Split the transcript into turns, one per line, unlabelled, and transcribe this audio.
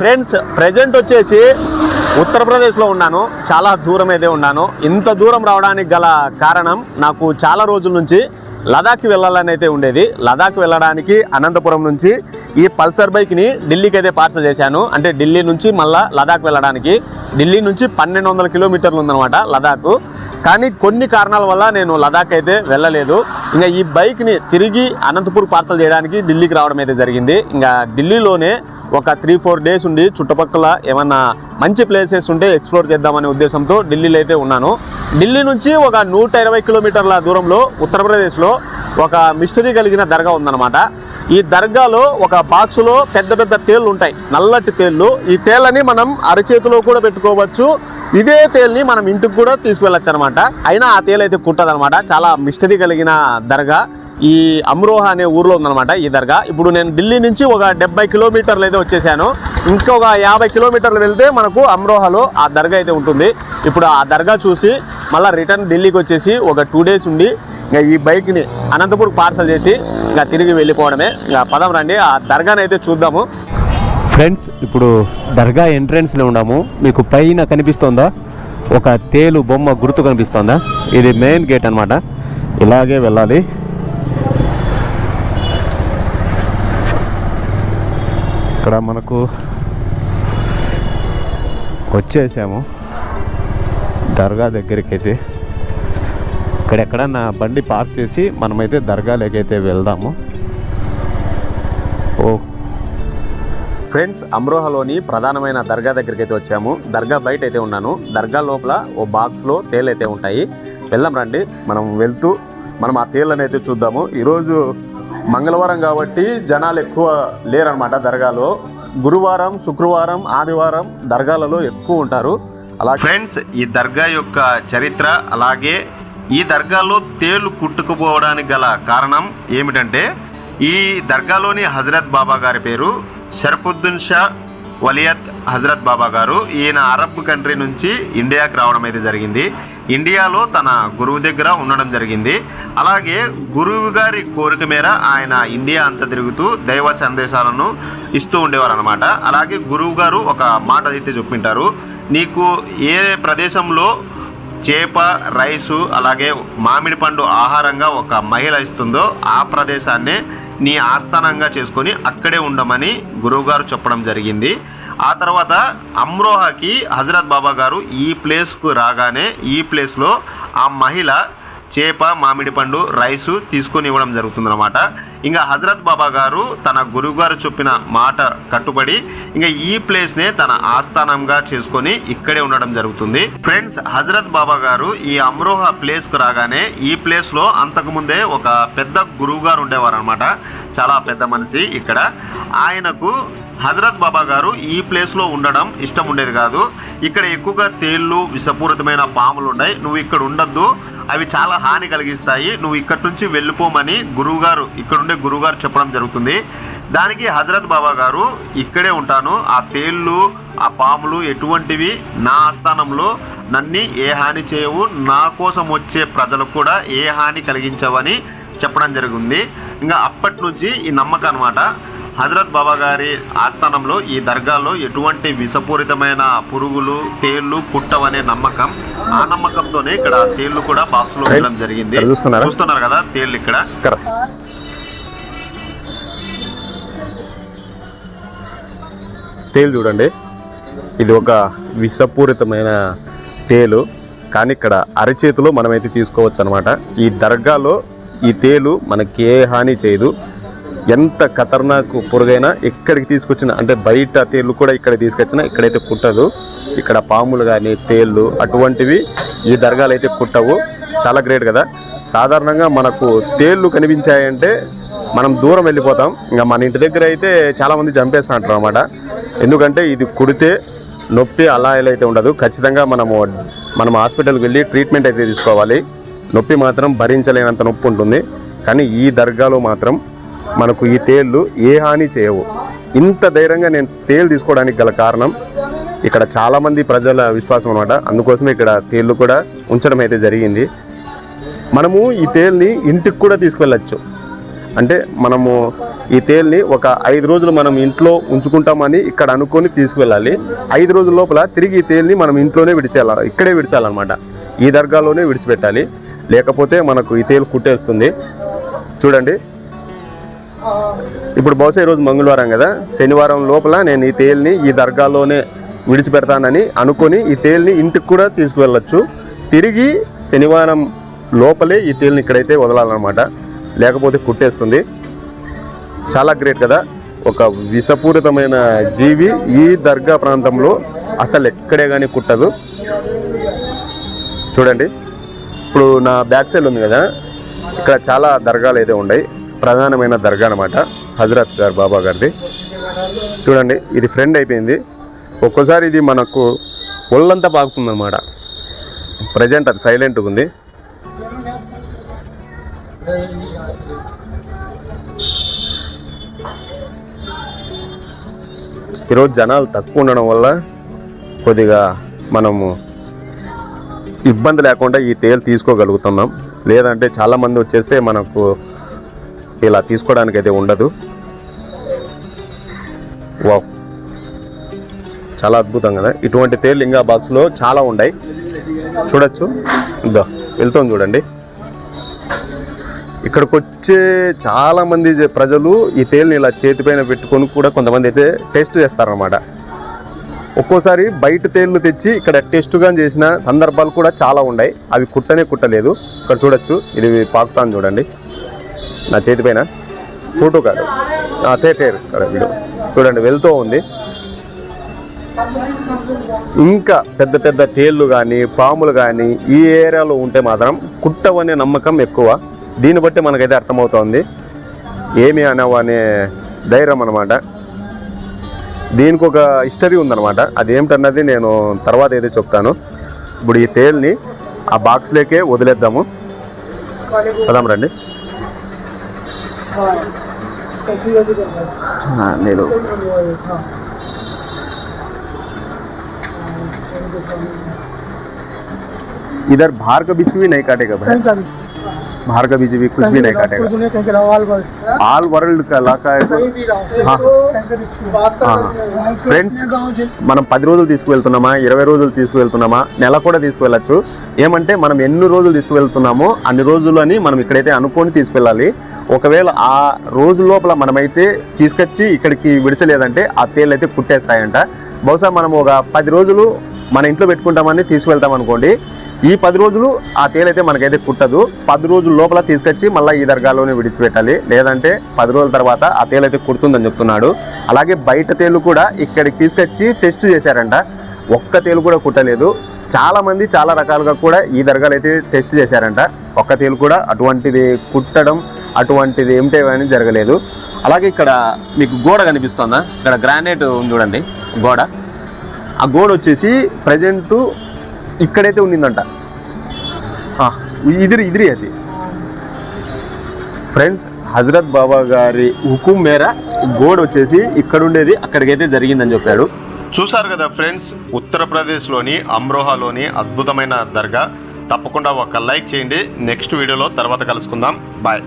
Friends present వచ్చేసి ఉత్తరప్రదేశ్లో ఉన్నాను. చాలా దూరం అయితే ఉన్నాను. ఇంత దూరం రావడానికి గల కారణం నాకు చాలా రోజుల నుంచి లదాఖ్కి వెళ్ళాలని అయితే ఉండేది. లదాఖ్ వెళ్ళడానికి అనంతపురం నుంచి ఈ పల్సర్ బైక్ని ఢిల్లీకి అయితే పార్సల్ చేశాను. అంటే ఢిల్లీ నుంచి మళ్ళీ లదాఖ్ వెళ్ళడానికి. ఢిల్లీ నుంచి పన్నెండు వందల కిలోమీటర్లు ఉందన్నమాట లదాఖ్. కానీ కొన్ని కారణాల వల్ల నేను లదాఖ్ అయితే వెళ్ళలేదు. ఇంకా ఈ బైక్ని తిరిగి అనంతపూర్ పార్సల్ చేయడానికి ఢిల్లీకి రావడం అయితే జరిగింది. ఇంకా ఢిల్లీలోనే ఒక త్రీ ఫోర్ డేస్ ఉండి చుట్టుపక్కల ఏమన్నా మంచి ప్లేసెస్ ఉంటే ఎక్స్ప్లోర్ చేద్దామనే ఉద్దేశంతో ఢిల్లీలో అయితే ఉన్నాను. ఢిల్లీ నుంచి ఒక నూట ఇరవై కిలోమీటర్ల దూరంలో ఉత్తరప్రదేశ్లో ఒక మిస్టరీ కలిగిన దర్గా ఉందన్నమాట. ఈ దర్గాలో ఒక బాక్సులో పెద్ద పెద్ద తేళ్ళు ఉంటాయి. నల్లటి తేళ్ళు ఈ తేళ్ళని మనం అరచేతిలో కూడా పెట్టుకోవచ్చు. ఇదే తేల్ని మనం ఇంటికి కూడా తీసుకువెళ్ళచ్చు అనమాట అయినా ఆ తేలు అయితే కుట్టదనమాట. చాలా మిస్టరీ కలిగిన దర్గా. ఈ అమ్రోహా అనే ఊర్లో ఉందనమాట ఈ దర్గా. ఇప్పుడు నేను ఢిల్లీ నుంచి ఒక డెబ్బై కిలోమీటర్లు అయితే వచ్చేసాను. ఇంకొక యాభై కిలోమీటర్లు వెళ్తే మనకు అమ్రోహాలో ఆ దర్గా అయితే ఉంటుంది. ఇప్పుడు ఆ దర్గా చూసి మళ్ళీ రిటర్న్ ఢిల్లీకి వచ్చేసి ఒక టూ డేస్ ఉండి ఇంకా ఈ బైక్ని అనంతపూర్ పార్సల్ చేసి ఇంకా తిరిగి వెళ్ళిపోవడమే. ఇంకా పదం రండి ఆ దర్గాని అయితే చూద్దాము. ఫ్రెండ్స్ ఇప్పుడు దర్గా ఎంట్రన్స్లో ఉన్నాము. మీకు పైన కనిపిస్తోందా? ఒక తేలు బొమ్మ గుర్తు కనిపిస్తోందా? ఇది మెయిన్ గేట్ అన్నమాట. ఇలాగే వెళ్ళాలి. ఇక్కడ మనకు వచ్చేసాము. దర్గా దగ్గరికి అయితే ఇక్కడ బండి పార్క్ చేసి మనమైతే దర్గాలోకైతే వెళ్దాము. ఫ్రెండ్స్ అమ్రోహాలోని ప్రధానమైన దర్గా దగ్గరికి అయితే వచ్చాము. దర్గా బయట అయితే ఉన్నాను. దర్గా లోపల ఓ బాక్స్లో తేలు అయితే ఉంటాయి. వెళ్దాం రండి. మనం వెళ్తూ మనం ఆ తేళ్ళని అయితే చూద్దాము. ఈరోజు మంగళవారం కాబట్టి జనాలు ఎక్కువ లేరనమాట దర్గాలో. గురువారం శుక్రవారం ఆదివారం దర్గాలలో ఎక్కువ ఉంటారు. అలా ఫ్రెండ్స్ ఈ దర్గా యొక్క చరిత్ర అలాగే ఈ దర్గాలో తేలు కుట్టుకుపోవడానికి గల కారణం ఏమిటంటే ఈ దర్గాలోని హజరత్ బాబా గారి పేరు షరఫుద్దీన్ షా వలియత్ హజరత్ బాబా గారు ఈయన అరబ్ కంట్రీ నుంచి ఇండియాకి రావడం అయితే జరిగింది. ఇండియాలో తన గురువు దగ్గర ఉండడం జరిగింది. అలాగే గురువు గారి కోరిక మేర ఆయన ఇండియా అంతా తిరుగుతూ దైవ సందేశాలను ఇస్తూ ఉండేవారు అనమాట అలాగే గురువు గారు ఒక మాట అయితే చెప్పింటారు. నీకు ఏ ప్రదేశంలో చేప రైసు అలాగే మామిడి పండు ఆహారంగా ఒక మహిళ ఇస్తుందో ఆ ప్రదేశాన్నే నీ ఆస్థానంగా చేసుకొని అక్కడే ఉండమని గురువుగారు చెప్పడం జరిగింది. ఆ తర్వాత అమ్రోహాకి హజరత్ బాబా గారు ఈ ప్లేస్కు రాగానే ఈ ప్లేస్లో ఆ మహిళ చేప మామిడి పండు రైసు తీసుకొని ఇవ్వడం జరుగుతుందన్నమాట. ఇంకా హజరత్ బాబా గారు తన గురువుగారు చెప్పిన మాట కట్టుబడి ఇంకా ఈ ప్లేస్నే తన ఆస్థానంగా చేసుకొని ఇక్కడే ఉండడం జరుగుతుంది. ఫ్రెండ్స్ హజరత్ బాబా గారు ఈ అమ్రోహా ప్లేస్కు రాగానే ఈ ప్లేస్లో అంతకుముందే అంతకు ముందే ఒక పెద్ద గురువు గారు ఉండేవారు అనమాట చాలా పెద్ద మనిషి ఇక్కడ. ఆయనకు హజరత్ బాబా గారు ఈ ప్లేస్లో ఉండడం ఇష్టం ఉండేది కాదు. ఇక్కడ ఎక్కువగా తేళ్ళు విషపూరితమైన పాములు ఉన్నాయి. నువ్వు ఇక్కడ ఉండద్దు. అవి చాలా హాని కలిగిస్తాయి. నువ్వు ఇక్కడి నుంచి వెళ్ళిపోమని గురువుగారు ఇక్కడుండే గురువుగారు చెప్పడం జరుగుతుంది. దానికి హజరత్ బాబా గారు ఇక్కడే ఉంటాను. ఆ తేళ్ళు ఆ పాములు ఎటువంటివి నా ఆస్థానంలో నన్ని ఏ హాని చేయవు. నా కోసం వచ్చే ప్రజలకు కూడా ఏ హాని కలిగించవని చెప్పడం జరిగింది. ఇంకా అప్పటి నుంచి ఈ నమ్మకం అనమాట హజరత్ బాబా గారి ఆస్థానంలో ఈ దర్గాలో ఎటువంటి విషపూరితమైన పురుగులు తేళ్ళు కుట్టవనే నమ్మకం. ఆ నమ్మకంతోనే ఇక్కడ తేళ్ళు కూడా బాక్స్లో ఉండడం జరిగింది?
చూస్తున్నారు?
కదా తేళ్ళు ఇక్కడ.
తేలు చూడండి. ఇది ఒక విషపూరితమైన తేలు. కానీ ఇక్కడ అరచేతిలో మనమైతే తీసుకోవచ్చు అనమాట ఈ దర్గాలో ఈ తేలు మనకి ఏ హాని చేయదు. ఎంత ఖతర్నాకు పురుగైనా ఎక్కడికి తీసుకొచ్చిన అంటే బయట తేళ్ళు కూడా ఇక్కడ తీసుకొచ్చినా ఇక్కడైతే కుట్టదు ఇక్కడ పాములు కానీ తేళ్ళు అటువంటివి ఈ దర్గాలు అయితే కుట్టవు చాలా గ్రేట్ కదా. సాధారణంగా మనకు తేళ్ళు కనిపించాయంటే మనం దూరం వెళ్ళిపోతాం. ఇంకా మన ఇంటి దగ్గర అయితే చాలామంది చంపేస్తున్నట్టు అనమాట ఎందుకంటే ఇది కుడితే నొప్పి అలా ఇలా అయితే ఉండదు. ఖచ్చితంగా మనము మనం హాస్పిటల్కి వెళ్ళి ట్రీట్మెంట్ అయితే తీసుకోవాలి. నొప్పి మాత్రం భరించలేనంత నొప్పి ఉంటుంది. కానీ ఈ దర్గాలో మాత్రం మనకు ఈ తేళ్ళు ఏ హాని చేయవు. ఇంత ధైర్యంగా నేను తేలు తీసుకోవడానికి గల కారణం ఇక్కడ చాలామంది ప్రజల విశ్వాసం అనమాట అందుకోసమే ఇక్కడ తేళ్ళు కూడా ఉంచడం అయితే జరిగింది. మనము ఈ తేల్ని ఇంటికి కూడా తీసుకెళ్ళచ్చు. అంటే మనము ఈ తేల్ని ఒక ఐదు రోజులు మనం ఇంట్లో ఉంచుకుంటామని ఇక్కడ అనుకొని తీసుకువెళ్ళాలి ఐదు రోజుల లోపల తిరిగి ఈ తేల్ని మనం ఇంట్లోనే విడిచేయాలి ఇక్కడే విడిచాలన్నమాట. ఈ దర్గాలోనే విడిచిపెట్టాలి. లేకపోతే మనకు ఈ తేలు కుట్టేస్తుంది. చూడండి. ఇప్పుడు బహుశా ఈరోజు మంగళవారం కదా? శనివారం లోపల నేను ఈ తేల్ని ఈ దర్గాలోనే విడిచిపెడతానని అనుకొని ఈ తేల్ని ఇంటికి కూడా తీసుకువెళ్ళొచ్చు. తిరిగి శనివారం లోపలే ఈ తేల్ని ఇక్కడైతే వదలాలన్నమాట. లేకపోతే కుట్టేస్తుంది. చాలా గ్రేట్ కదా? ఒక విషపూరితమైన జీవి ఈ దర్గా ప్రాంతంలో అసలు ఎక్కడే కానీ కుట్టదు. చూడండి. ఇప్పుడు నా బ్యాక్ సైడ్ ఉంది కదా ఇక్కడ చాలా దర్గాలు అయితే ఉన్నాయి. ప్రధానమైన దర్గా అనమాట హజరత్ గారు బాబా గారిది. చూడండి ఇది ఫ్రెండ్ అయిపోయింది. ఒక్కోసారి ఇది మనకు ఒళ్ళంతా పాకుతుంది అనమాట ప్రజెంట్ అది సైలెంట్గా ఉంది. ఈరోజు జనాలు తక్కువ ఉండడం వల్ల కొద్దిగా మనము ఇబ్బంది లేకుండా ఈ తేలు తీసుకోగలుగుతున్నాం. లేదంటే చాలామంది వచ్చేస్తే మనకు ఇలా తీసుకోవడానికి అయితే ఉండదు. వావ్. చాలా అద్భుతం కదా ఇటువంటి తేలు ఇంకా బాక్స్లో చాలా ఉన్నాయి. చూడొచ్చు. ఇదో వెళ్తాం చూడండి. ఇక్కడికి వచ్చే చాలామంది జ- ప్రజలు ఈ తేలిని ఇలా చేతిపైన పెట్టుకొని కూడా కొంతమంది అయితే టేస్ట్ చేస్తారనమాట ఒక్కోసారి బయట తేళ్ళు తెచ్చి ఇక్కడ టెస్ట్గా చేసిన సందర్భాలు కూడా చాలా ఉన్నాయి. అవి కుట్టనే కుట్టలేదు. ఇక్కడ చూడొచ్చు. ఇది పాకుతాను చూడండి. నా చేతిపైన ఫోటో కాదు తేటేరు ఇక్కడ వీడు. చూడండి వెళ్తూ ఉంది. ఇంకా పెద్ద పెద్ద తేళ్ళు కానీ పాములు కానీ ఈ ఏరియాలో ఉంటే మాత్రం కుట్టవనే నమ్మకం ఎక్కువ. దీన్ని బట్టి మనకైతే అర్థమవుతోంది. ఏమి అనవనే ధైర్యం అనమాట దీనికి ఒక హిస్టరీ ఉందన్నమాట అదేమిటన్నది నేను తర్వాత అయితే చెప్తాను ఇప్పుడు ఈ తేల్ని ఆ బాక్స్లోకే వదిలేద్దాము పదాం రండి నేను इधर बाहर का बीच भी नहीं काटेगा भाई बाहर का बीच भी कुछ भी नहीं काटेगा ऑल वर्ल्ड का इलाका है तो हाँ ఫ్రెండ్స్ మనం పది రోజులు తీసుకువెళ్తున్నామా ఇరవై రోజులు తీసుకువెళ్తున్నామా నెల కూడా తీసుకువెళ్ళచ్చు ఏమంటే మనం ఎన్ని రోజులు తీసుకువెళ్తున్నామో అన్ని రోజులు అని మనం ఇక్కడైతే అనుకొని తీసుకెళ్ళాలి ఒకవేళ ఆ రోజు లోపల మనమైతే తీసుకొచ్చి ఇక్కడికి విడిచలేదంటే ఆ తేళ్ళు అయితే కుట్టేస్తాయంట బహుశా మనం ఒక పది రోజులు మన ఇంట్లో పెట్టుకుంటామని తీసుకువెళ్తాం అనుకోండి ఈ పది రోజులు ఆ తేనైతే మనకైతే కుట్టదు. పది రోజుల లోపల తీసుకొచ్చి మళ్ళీ ఈ దర్గాలోనే విడిచిపెట్టాలి. లేదంటే పది రోజుల తర్వాత ఆ తేలైతే కుడుతుందని చెప్తున్నాడు. అలాగే బయట తేలు కూడా ఇక్కడికి తీసుకొచ్చి టెస్ట్ చేశారంట. ఒక్క తేలు కూడా కుట్టలేదు. చాలామంది చాలా రకాలుగా కూడా ఈ దర్గాలు అయితే టెస్ట్ చేశారంట. ఒక్క తేలు కూడా అటువంటిది కుట్టడం అటువంటిది ఏమిటే కానీ జరగలేదు. అలాగే ఇక్కడ మీకు గోడ కనిపిస్తుందా? ఇక్కడ గ్రానైట్ ఉంది చూడండి. గోడ. ఆ గోడ వచ్చేసి ప్రజెంటు ఇక్కడైతే ఉండిందంట. ఇదిరి ఇదిరి అది. ఫ్రెండ్స్ హజరత్ బాబా గారి హుకుం మేర గోడ వచ్చేసి ఇక్కడ ఉండేది అక్కడికైతే జరిగిందని చెప్పాడు. చూసారు కదా ఫ్రెండ్స్ ఉత్తరప్రదేశ్లోని అమ్రోహాలోని అద్భుతమైన దర్గా. తప్పకుండా ఒక లైక్ చేయండి. నెక్స్ట్ వీడియోలో తర్వాత కలుసుకుందాం. బాయ్